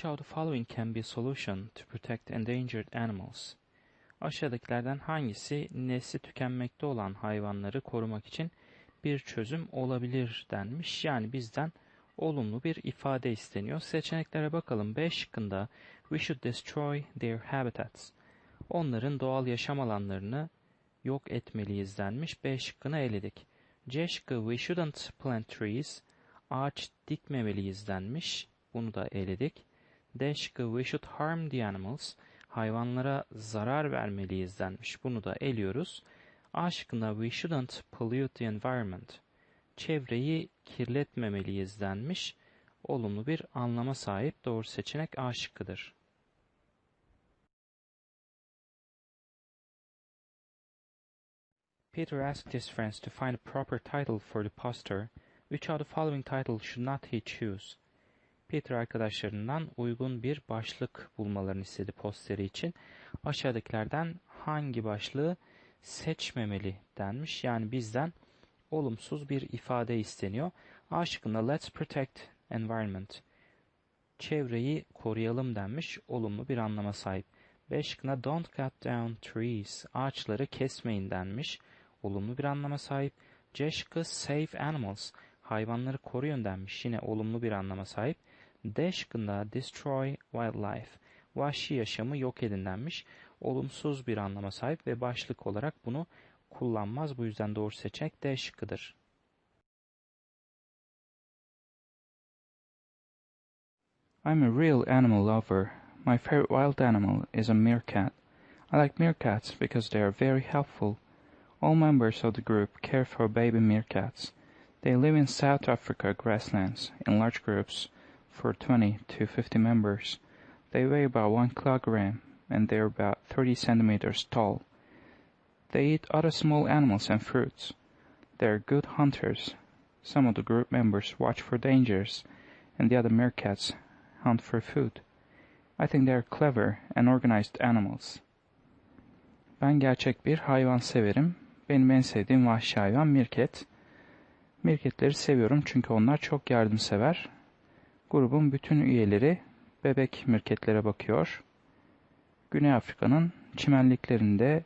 Which of the following can be solution to protect endangered animals? Aşağıdakilerden hangisi nesli tükenmekte olan hayvanları korumak için bir çözüm olabilir denmiş. Yani bizden olumlu bir ifade isteniyor. Seçeneklere bakalım. B şıkkında we should destroy their habitats. Onların doğal yaşam alanlarını yok etmeliyiz denmiş. B şıkkını eledik. C şıkkı we shouldn't plant trees. Ağaç dikmemeliyiz denmiş. Bunu da eledik. D we should harm the animals. Hayvanlara zarar vermeliyiz denmiş. Bunu da eliyoruz. A şıkkında we shouldn't pollute the environment. Çevreyi kirletmemeliyiz denmiş. Olumlu bir anlama sahip doğru seçenek A şıkkıdır. Peter asked his friends to find a proper title for the poster. Which of the following titles should not he choose? Peter arkadaşlarından uygun bir başlık bulmalarını istedi posteri için. Aşağıdakilerden hangi başlığı seçmemeli denmiş. Yani bizden olumsuz bir ifade isteniyor. A şıkkında let's protect environment. Çevreyi koruyalım denmiş. Olumlu bir anlama sahip. B şıkkında don't cut down trees. Ağaçları kesmeyin denmiş olumlu bir anlama sahip. C şıkkı save animals, hayvanları koruyun denmiş yine olumlu bir anlama sahip. D şıkkında destroy wildlife, vahşi yaşamı yok edin denmiş. Olumsuz bir anlama sahip ve başlık olarak bunu kullanmaz. Bu yüzden doğru seçenek D şıkkıdır. I'm a real animal lover. My favorite wild animal is a meerkat. I like meerkats because they are very helpful. All members of the group care for baby meerkats. They live in South Africa grasslands in large groups for 20 to 50 members. They weigh about 1 kilogram and they're about 30 centimeters tall. They eat other small animals and fruits. They're good hunters. Some of the group members watch for dangers and the other meerkats hunt for food. I think they're clever and organized animals. Ben gerçek bir hayvan severim Benim en sevdiğim vahşi hayvan mirket. Seviyorum çünkü onlar çok yardımsever. Grubun bütün üyeleri bebek mirketlere bakıyor. Güney Afrika'nın çimenliklerinde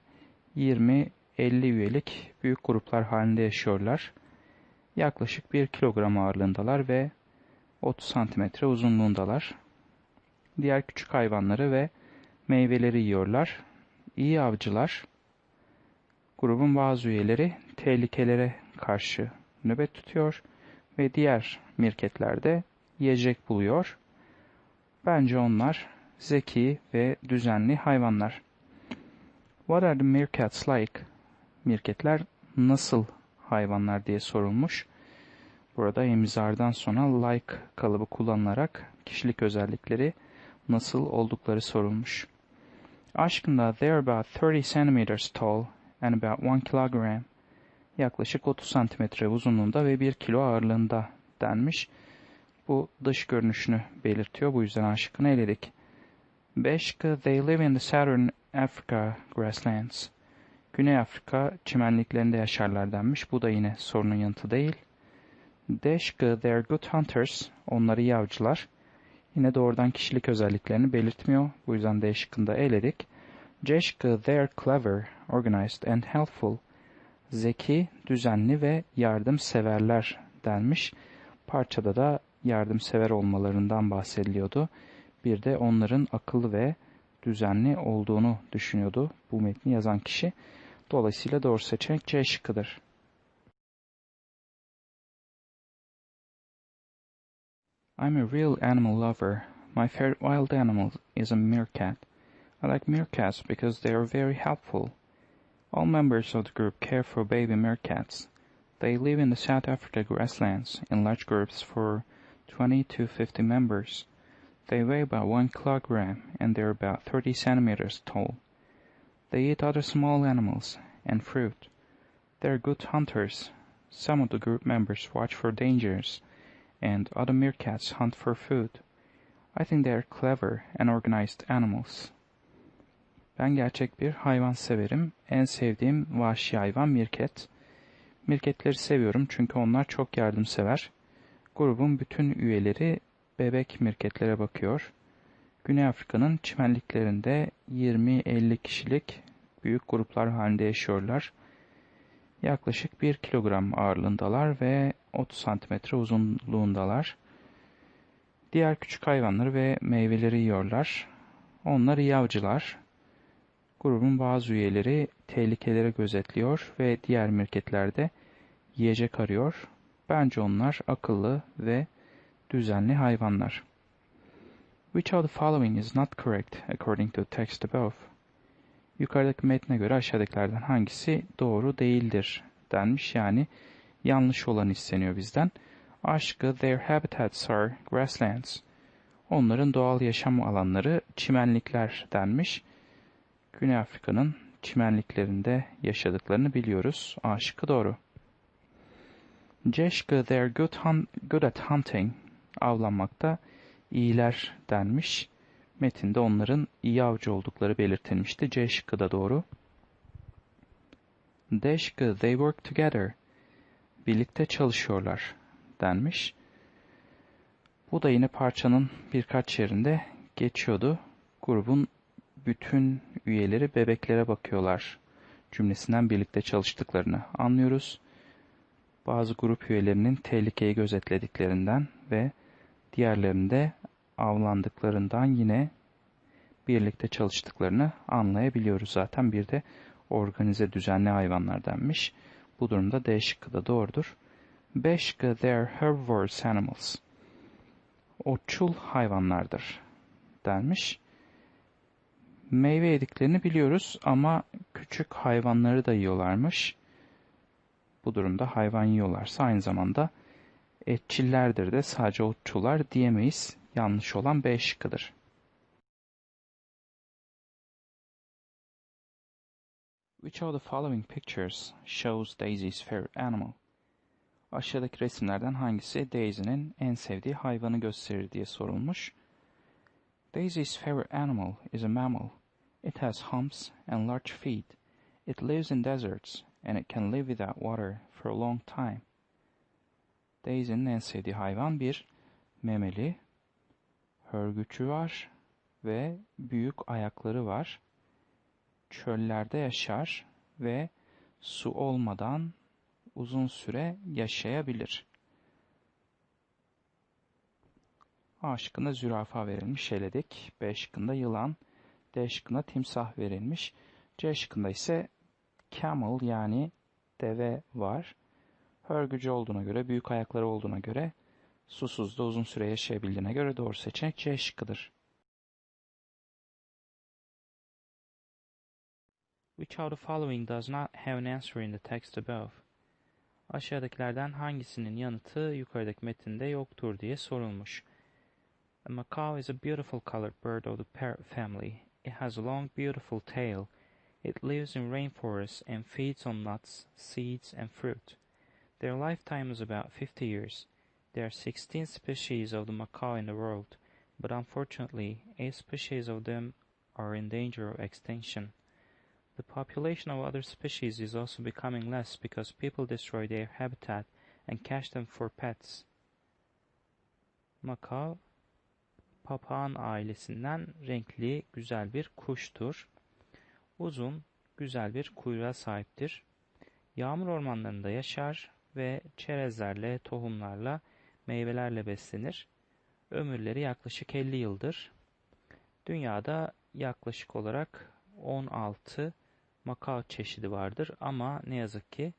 20-50 üyelik büyük gruplar halinde yaşıyorlar. Yaklaşık 1 kilogram ağırlığındalar ve 30 santimetre uzunluğundalar. Diğer küçük hayvanları ve meyveleri yiyorlar. İyi avcılar. Grubun bazı üyeleri tehlikelere karşı nöbet tutuyor ve diğer mirketlerde yiyecek buluyor. Bence onlar zeki ve düzenli hayvanlar. What are the meerkats like? Mirketler nasıl hayvanlar diye sorulmuş. Burada emizardan sonra like kalıbı kullanılarak kişilik özellikleri nasıl oldukları sorulmuş. Aşkında they are about 30 centimeters tall and about 1 kilogram yaklaşık 30 santimetre uzunluğunda ve 1 kilo ağırlığında denmiş. Bu dış görünüşünü belirtiyor. Bu yüzden A şıkkını eledik. B They live in the Southern Africa grasslands. Güney Afrika çimenliklerinde yaşarlar denmiş. Bu da yine sorunun yanıtı değil. D şıkkı They are good hunters. Onları iyi avcılar. Yine doğrudan kişilik özelliklerini belirtmiyor. Bu yüzden D şıkkını eledik. C şıkkı They are clever organized and helpful, zeki, düzenli ve yardımseverler denmiş. Parçada da yardımsever olmalarından bahsediliyordu. Bir de onların akıllı ve düzenli olduğunu düşünüyordu bu metni yazan kişi. Dolayısıyla doğru seçenek C şıkkıdır. I'm a real animal lover. My favorite wild animal is a meerkat. I like meerkats because they are very helpful. All members of the group care for baby meerkats. They live in the South Africa grasslands in large groups for 20 to 50 members. They weigh about 1 kilogram and they're about 30 centimeters tall. They eat other small animals and fruit. They're good hunters. Some of the group members watch for dangers and other meerkats hunt for food. I think they are clever and organized animals. Ben gerçek bir hayvan severim. En sevdiğim vahşi hayvan mirket. Mirketleri seviyorum çünkü onlar çok yardımsever. Grubun bütün üyeleri bebek mirketlere bakıyor. Güney Afrika'nın çimenliklerinde 20-50 kişilik büyük gruplar halinde yaşıyorlar. Yaklaşık 1 kilogram ağırlığındalar ve 30 santimetre uzunluğundalar. Diğer küçük hayvanları ve meyveleri yiyorlar. Onlar iyi avcılar. Grubun bazı üyeleri tehlikeleri gözetliyor ve diğer mirketler de yiyecek arıyor. Bence onlar akıllı ve düzenli hayvanlar. Which of the following is not correct according to the text above? Yukarıdaki metne göre aşağıdakilerden hangisi doğru değildir denmiş. Yani yanlış olan isteniyor bizden. Aşkı their habitats are grasslands. Onların doğal yaşam alanları çimenlikler denmiş. Güney Afrika'nın çimenliklerinde yaşadıklarını biliyoruz. Aşkı doğru. Ceşkı they're good, hun good at hunting. Avlanmakta iyiler denmiş. Metinde onların iyi avcı oldukları belirtilmişti. C şıkkı da doğru. D şıkkı they work together. Birlikte çalışıyorlar denmiş. Bu da yine parçanın birkaç yerinde geçiyordu. Grubun bütün üyeleri bebeklere bakıyorlar cümlesinden birlikte çalıştıklarını anlıyoruz. Bazı grup üyelerinin tehlikeyi gözetlediklerinden ve diğerlerinde avlandıklarından yine birlikte çalıştıklarını anlayabiliyoruz zaten. Bir de organize düzenli hayvanlar denmiş. Bu durumda D şıkkı da doğrudur. B şıkkı they are herbivorous animals. Otçul hayvanlardır denmiş. Meyve yediklerini biliyoruz ama küçük hayvanları da yiyorlarmış. Bu durumda hayvan yiyorlarsa aynı zamanda etçillerdir de sadece otçular diyemeyiz. Yanlış olan B şıkkıdır. Which of the following pictures shows Daisy's favorite animal? Aşağıdaki resimlerden hangisi Daisy'nin en sevdiği hayvanı gösterir diye sorulmuş. Daisy's favorite animal is a mammal. It has humps and large feet. It lives in deserts and it can live without water for a long time. Daisy'nin en sevdiği hayvan bir memeli, hörgücü var ve büyük ayakları var. Çöllerde yaşar ve su olmadan uzun süre yaşayabilir. A şıkkında zürafa verilmiş eledik. B şıkkında yılan. D şıkkında timsah verilmiş. C şıkkında ise camel yani deve var. Hörgücü olduğuna göre, büyük ayakları olduğuna göre, susuz da uzun süre yaşayabildiğine göre doğru seçenek C şıkkıdır. Which of the following does not have an answer in the text above? Aşağıdakilerden hangisinin yanıtı yukarıdaki metinde yoktur diye sorulmuş. A macaw is a beautiful colored bird of the parrot family. It has a long beautiful tail. It lives in rainforests and feeds on nuts, seeds and fruit. Their lifetime is about 50 years. There are 16 species of the macaw in the world, but unfortunately, 8 species of them are in danger of extinction. The population of other species is also becoming less because people destroy their habitat and catch them for pets. Macaw, papağan ailesinden renkli, güzel bir kuştur. Uzun, güzel bir kuyruğa sahiptir. Yağmur ormanlarında yaşar ve çerezlerle, tohumlarla, meyvelerle beslenir. Ömürleri yaklaşık 50 yıldır. Dünyada yaklaşık olarak 16 makao çeşidi vardır ama ne yazık ki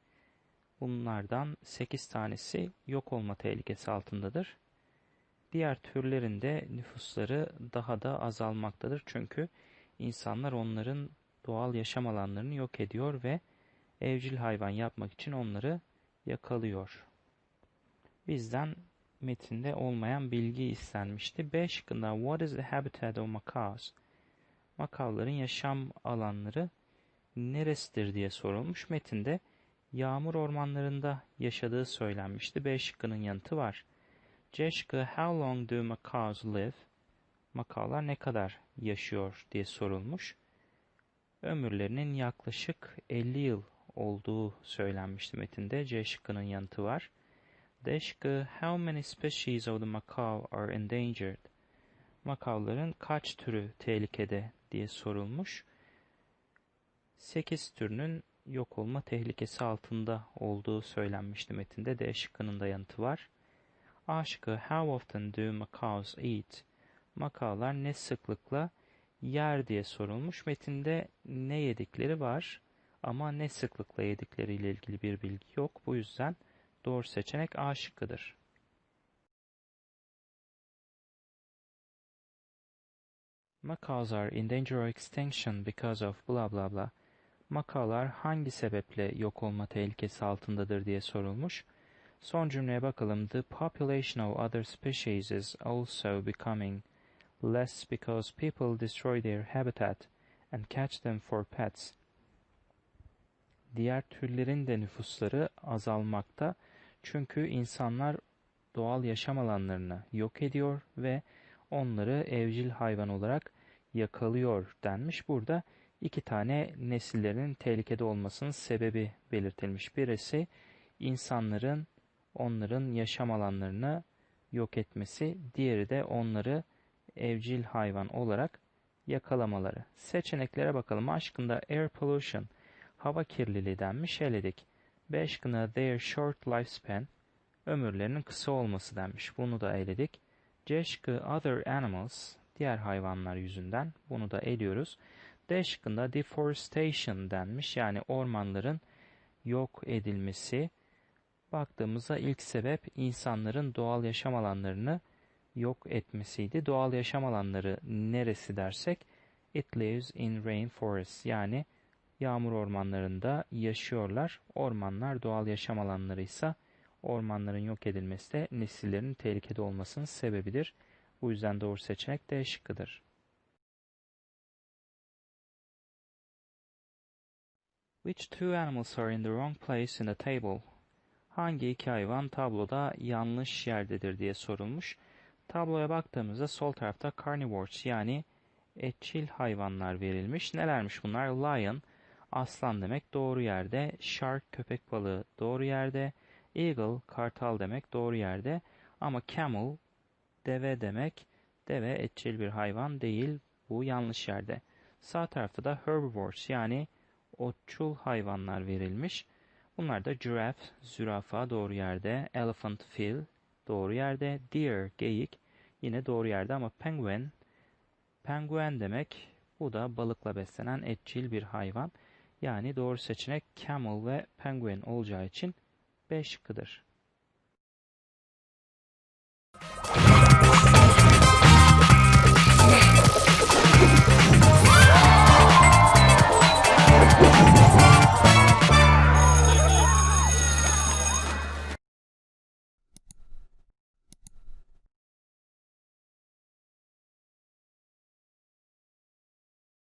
bunlardan 8 tanesi yok olma tehlikesi altındadır. Diğer türlerin de nüfusları daha da azalmaktadır çünkü insanlar onların doğal yaşam alanlarını yok ediyor ve evcil hayvan yapmak için onları yakalıyor. Bizden metinde olmayan bilgi istenmişti. B şıkkında What is the habitat of macaws? Makavların yaşam alanları neresidir diye sorulmuş. Metinde yağmur ormanlarında yaşadığı söylenmişti. B şıkkının yanıtı var. C şıkkı How long do macaws live? Makavlar ne kadar yaşıyor diye sorulmuş. Ömürlerinin yaklaşık 50 yıl olduğu söylenmişti metinde. C şıkkının yanıtı var. D şıkkı How many species of the macaw are endangered? Makavların kaç türü tehlikede diye sorulmuş. 8 türünün yok olma tehlikesi altında olduğu söylenmişti metinde. D şıkkının da yanıtı var. A şıkkı How often do macaws eat? Makavlar ne sıklıkla yer diye sorulmuş. Metinde ne yedikleri var ama ne sıklıkla yedikleriyle ilgili bir bilgi yok. Bu yüzden doğru seçenek A şıkkıdır. Macaws are in danger of extinction because of blah blah blah. Makalar hangi sebeple yok olma tehlikesi altındadır diye sorulmuş. Son cümleye bakalım. The population of other species is also becoming less because people destroy their habitat and catch them for pets. Diğer türlerin de nüfusları azalmakta çünkü insanlar doğal yaşam alanlarını yok ediyor ve onları evcil hayvan olarak yakalıyor denmiş. Burada iki tane nesillerin tehlikede olmasının sebebi belirtilmiş. Birisi insanların onların yaşam alanlarını yok etmesi, diğeri de onları evcil hayvan olarak yakalamaları. Seçeneklere bakalım. Aşkında air pollution, hava kirliliği denmiş, eledik. B şıkkında their short lifespan, ömürlerinin kısa olması denmiş. Bunu da eledik. C other animals, diğer hayvanlar yüzünden. Bunu da eliyoruz. D şıkkında deforestation denmiş. Yani ormanların yok edilmesi. Baktığımızda ilk sebep insanların doğal yaşam alanlarını yok etmesiydi. Doğal yaşam alanları neresi dersek it lives in rainforest yani yağmur ormanlarında yaşıyorlar. Ormanlar doğal yaşam alanları ise ormanların yok edilmesi de nesillerin tehlikede olmasının sebebidir. Bu yüzden doğru seçenek D şıkkıdır. Which two animals are in the wrong place in the table? Hangi iki hayvan tabloda yanlış yerdedir diye sorulmuş. Tabloya baktığımızda sol tarafta carnivores yani etçil hayvanlar verilmiş. Nelermiş bunlar? Lion, aslan demek doğru yerde. Shark, köpek balığı doğru yerde. Eagle, kartal demek doğru yerde. Ama camel, deve demek. Deve etçil bir hayvan değil. Bu yanlış yerde. Sağ tarafta da herbivores yani otçul hayvanlar verilmiş. Bunlar da giraffe, zürafa doğru yerde, elephant, fil doğru yerde, deer, geyik yine doğru yerde ama penguin, penguen demek bu da balıkla beslenen etçil bir hayvan. Yani doğru seçenek camel ve penguin olacağı için B şıkkıdır.